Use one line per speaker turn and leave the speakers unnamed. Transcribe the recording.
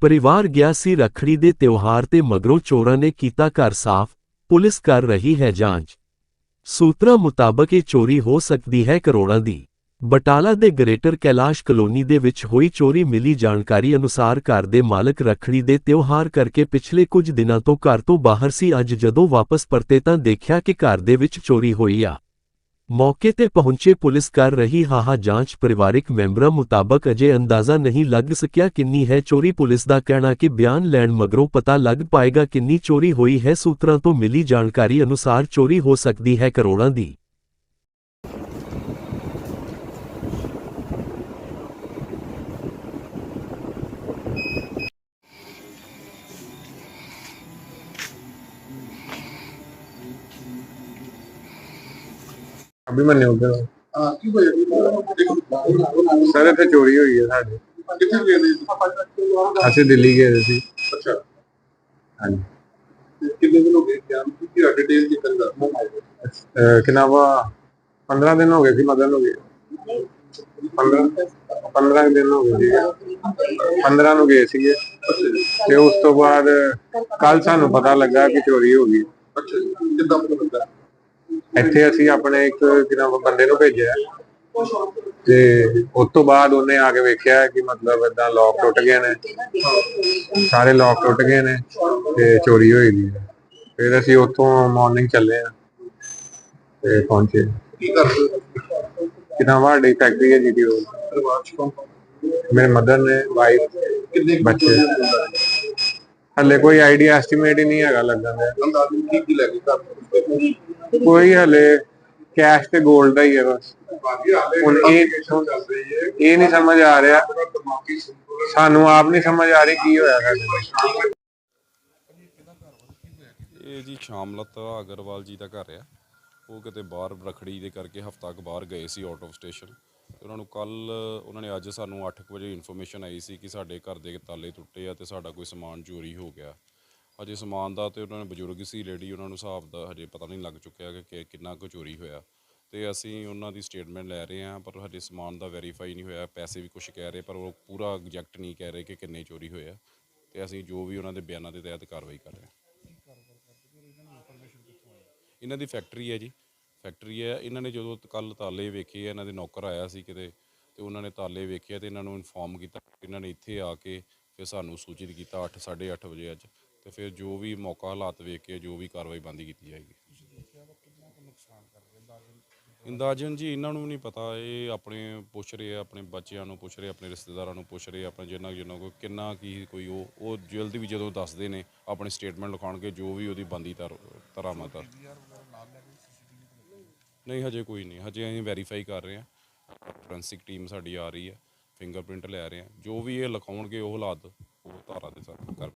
ਪਰਿਵਾਰ ਗਿਆ ਸੀ ਰੱਖੜੀ ਦੇ ਤਿਉਹਾਰ ਤੇ ਮਗਰੋਂ ਚੋਰਾਂ ਨੇ ਕੀਤਾ ਘਰ ਸਾਫ਼, ਪੁਲਿਸ ਕਰ ਰਹੀ ਹੈ ਜਾਂਚ। ਸੂਤਰਾਂ ਮੁਤਾਬਕ ਇਹ ਚੋਰੀ ਹੋ ਸਕਦੀ ਹੈ ਕਰੋੜਾਂ ਦੀ। ਬਟਾਲਾ ਦੇ ਗ੍ਰੇਟਰ ਕੈਲਾਸ਼ ਕਲੋਨੀ ਦੇ ਵਿੱਚ ਹੋਈ ਚੋਰੀ ਮਿਲੀ ਜਾਣਕਾਰੀ ਅਨੁਸਾਰ ਘਰ ਦੇ ਮਾਲਕ ਰੱਖੜੀ ਦੇ ਤਿਉਹਾਰ ਕਰਕੇ ਪਿਛਲੇ ਕੁਝ ਦਿਨਾਂ ਤੋਂ ਘਰ ਤੋਂ ਬਾਹਰ ਸੀ। ਅੱਜ ਜਦੋਂ ਵਾਪਸ ਪਰਤੇ ਤਾਂ ਦੇਖਿਆ ਕਿ ਘਰ ਦੇ ਵਿੱਚ ਚੋਰੀ ਹੋਈ ਆ। ਮੌਕੇ ਤੇ ਪਹੁੰਚੇ ਪੁਲਿਸ ਕਰ ਰਹੀ ਹਾਹਾ ਜਾਂਚ, ਪਰਿਵਾਰਿਕ ਮੈਂਬਰਾਂ ਮੁਤਾਬਕ ਅਜੇ ਅੰਦਾਜ਼ਾ ਨਹੀਂ ਲੱਗ ਸਕਿਆ ਕਿੰਨੀ ਹੈ ਚੋਰੀ। ਪੁਲਿਸ ਦਾ ਕਹਿਣਾ ਕਿ ਬਿਆਨ ਲੈਣ ਮਗਰੋਂ ਪਤਾ ਲੱਗ ਪਾਏਗਾ ਕਿੰਨੀ ਚੋਰੀ ਹੋਈ ਹੈ। ਸੂਤਰਾਂ ਤੋਂ ਮਿਲੀ ਜਾਣਕਾਰੀ ਅਨੁਸਾਰ ਚੋਰੀ ਹੋ ਸਕਦੀ ਹੈ ਕਰੋੜਾਂ ਦੀ।
ਅਭਿਮਨਿਊ ਦੇ
ਹਾਂ ਕੀ ਹੋਇਆ
ਸਰ ਇੱਥੇ ਚੋਰੀ ਹੋਈ ਹੈ ਸਾਡੇ।
ਕਿੱਥੇ ਗਏ ਨੇ?
ਅਸੀਂ ਦਿੱਲੀ ਗਏ ਸੀ।
ਅੱਛਾ।
ਹਾਂਜੀ।
ਕਿੰਨੇ ਦਿਨ ਹੋ ਗਏ ਕਿਆ ਕੀ ਡਿਟੇਲ ਦੀ
ਅਹ ਕਿੰਨਾ ਵਾ? 15 ਦਿਨ ਹੋ ਗਏ ਸੀ ਮਦਨ ਹੋ ਗਏ। 15 15 ਦਿਨ ਹੋ ਗਏ ਸੀ 15 ਨੂੰ ਗਏ ਸੀਗੇ। ਤੇ ਉਸ ਤੋਂ ਬਾਅਦ ਕੱਲ ਸਾਨੂੰ ਪਤਾ ਲੱਗਾ ਕਿ ਚੋਰੀ ਹੋ ਗਈ।
ਅੱਛਾ ਜੀ,
ਇੱਥੇ ਅਸੀਂ ਆਪਣੇ ਇੱਕ ਕਿੰਨਾ ਬੰਦੇ ਨੂੰ ਭੇਜਿਆ ਤੇ ਉਸ ਤੋਂ ਬਾਅਦ ਉਹਨੇ ਆ ਕੇ ਵੇਖਿਆ ਕਿ ਮਤਲਬ ਇਦਾਂ ਲੋਕ ਟੁੱਟ ਗਏ ਨੇ। ਸਾਰੇ ਲੋਕ ਟੁੱਟ ਗਏ ਨੇ ਤੇ ਚੋਰੀ ਹੋਈ ਦੀ ਫਿਰ ਅਸੀਂ ਉੱਥੋਂ ਮਾਰਨਿੰਗ ਚੱਲੇ ਆ ਤੇ ਪਹੁੰਚੇ।
ਕੀ ਕਰਦੇ?
ਕਿੰਨਾ ਫੈਕਟਰੀ ਹੈ ਜੀਟੀ
ਕੌਣ?
ਮੇਰੇ ਮਦਰ ਨੇ ਵਾਈਫ
ਕਿੰਨੇ
ਬੱਚੇ। ਹਲੇ ਕੋਈ ਆਈਡੀਆ ਐਸਟੀਮੇਟ ਹੀ ਨਹੀਂ ਹੈਗਾ ਲੱਗਣ ਦਾ
ਅੰਦਾਜ਼ਨ ਕੀ ਕੀ ਲੈ ਕੇ ਕਰ
ਕੋਈ ਹਲੇ ਕੈਸ਼ ਤੇ 골ਡ ਦਾ ਹੀ ਹੈ ਬਸ। ਹੁਣ ਇਹ- ਇਹ ਨਹੀਂ ਸਮਝ ਆ ਰਿਹਾ। ਸਾਨੂੰ ਆਪ ਨਹੀਂ ਸਮਝ ਆ ਰਹੀ ਕੀ ਹੋਇਆ ਸਾਡੇ
ਇਹ ਜੀ ਸ਼ਾਮਲਤ ਅਗਰਵਾਲ ਜੀ ਦਾ ਘਰ ਆ। ਉਹ ਕਿਤੇ ਬਾਹਰ ਰਖੜੀ ਦੇ ਕਰਕੇ ਹਫਤਾ ਕੁ ਬਾਹਰ ਗਏ ਸੀ ਆਊਟ ਆਫ ਸਟੇਸ਼ਨ ਤੇ ਉਹਨਾਂ ਨੂੰ ਕੱਲ ਉਹਨਾਂ ਨੇ ਅੱਜ ਸਾਨੂੰ 8 ਵਜੇ ਇਨਫੋਰਮੇਸ਼ਨ ਆਈ ਸੀ ਕਿ ਸਾਡੇ ਘਰ ਦੇ ਤਾਲੇ ਟੁੱਟੇ ਆ ਤੇ ਸਾਡਾ ਕੋਈ ਸਮਾਨ ਚੋਰੀ ਹੋ ਗਿਆ। ਹਜੇ ਸਮਾਨ ਦਾ ਤੇ ਉਹਨਾਂ ਨੇ ਬਜ਼ੁਰਗ ਸੀ ਲੇਡੀ ਉਹਨਾਂ ਨੂੰ ਹਿਸਾਬ ਦਾ ਹਜੇ ਪਤਾ ਨਹੀਂ ਲੱਗ ਚੁੱਕਿਆ ਕਿ ਕਿ ਕਿੰਨਾ ਕੁ ਚੋਰੀ ਹੋਇਆ। ਤੇ ਅਸੀਂ ਉਹਨਾਂ ਦੀ ਸਟੇਟਮੈਂਟ ਲੈ ਰਹੇ ਹਾਂ, ਪਰ ਹਜੇ ਸਮਾਨ ਦਾ ਵੈਰੀਫਾਈ ਨਹੀਂ ਹੋਇਆ, ਪੈਸੇ ਵੀ ਕੁਝ ਕਹਿ ਰਹੇ, ਪਰ ਉਹ ਪੂਰਾ ਐਗਜ਼ੈਕਟ ਨਹੀਂ ਕਹਿ ਰਹੇ ਕਿ ਕਿੰਨੇ ਚੋਰੀ ਹੋਏ ਆ। ਤੇ ਅਸੀਂ ਜੋ ਵੀ ਉਹਨਾਂ ਦੇ ਬਿਆਨਾਂ ਦੇ ਤਹਿਤ ਕਾਰਵਾਈ ਕਰ ਰਹੇ ਹਾਂ। ਇਹਨਾਂ ਦੀ ਫੈਕਟਰੀ ਹੈ ਜੀ। ਫੈਕਟਰੀ ਹੈ, ਇਹਨਾਂ ਨੇ ਜਦੋਂ ਕੱਲ ਤਾਲੇ ਵੇਖੇ, ਇਹਨਾਂ ਦੇ ਨੌਕਰ ਆਇਆ ਸੀ ਕਿਤੇ, ਤੇ ਉਹਨਾਂ ਨੇ ਤਾਲੇ ਵੇਖਿਆ ਤੇ ਇਹਨਾਂ ਨੂੰ ਇਨਫੋਰਮ ਕੀਤਾ ਇਹਨਾਂ ਨੇ ਇੱਥੇ ਆ ਕੇ ਫਿਰ ਸਾਨੂੰ ਸੂਚਿਤ ਕੀਤਾ 8 8:30 ਵਜੇ ਅੱਜ। ਤੇ ਫਿਰ ਜੋ ਵੀ ਮੌਕਾ ਹਾਲਾਤ ਵੇਖ ਕੇ ਜੋ ਵੀ ਕਾਰਵਾਈ ਬੰਦੀ ਕੀਤੀ ਜਾਏਗੀ। ਅੰਦਾਜ਼ਨ ਜੀ, ਇਹਨਾਂ ਨੂੰ ਨਹੀਂ ਪਤਾ। ਇਹ ਆਪਣੇ ਪੁੱਛ ਰਹੇ ਆ, ਆਪਣੇ ਬੱਚਿਆਂ ਨੂੰ ਪੁੱਛ ਰਹੇ ਆਪਣੇ ਰਿਸ਼ਤੇਦਾਰਾਂ ਨੂੰ ਪੁੱਛ ਰਹੇ ਆਪਣੇ ਜਿੰਨਾ ਜਿੰਨਾ ਕੋਈ ਕਿੰਨਾ ਕੀ ਕੋਈ ਉਹ ਉਹ ਜਲਦੀ ਵੀ ਜਦੋਂ ਦੱਸਦੇ ਨੇ, ਆਪਣੀ ਸਟੇਟਮੈਂਟ ਲਿਖਾਉਣਗੇ ਜੋ ਵੀ ਉਹਦੀ ਬੰਦੀ ਤਰ ਤਰਾਮਤ ਆ ਨਹੀਂ, ਹਜੇ ਕੋਈ ਨਹੀਂ। ਹਜੇ ਅਸੀਂ ਵੈਰੀਫਾਈ ਕਰ ਰਹੇ ਹਾਂ ਫੋਰੈਂਸਿਕ ਟੀਮ ਸਾਡੀ ਆ ਰਹੀ ਹੈ ਫਿੰਗਰਪ੍ਰਿੰਟ ਲੈ ਰਹੇ ਹਾਂ ਜੋ ਵੀ ਇਹ ਲਿਖਾਉਣਗੇ ਉਹ ਹਾਲਾਤ ਉਹ ਧਾਰਾ ਦੇ ਸਰ ਕਰ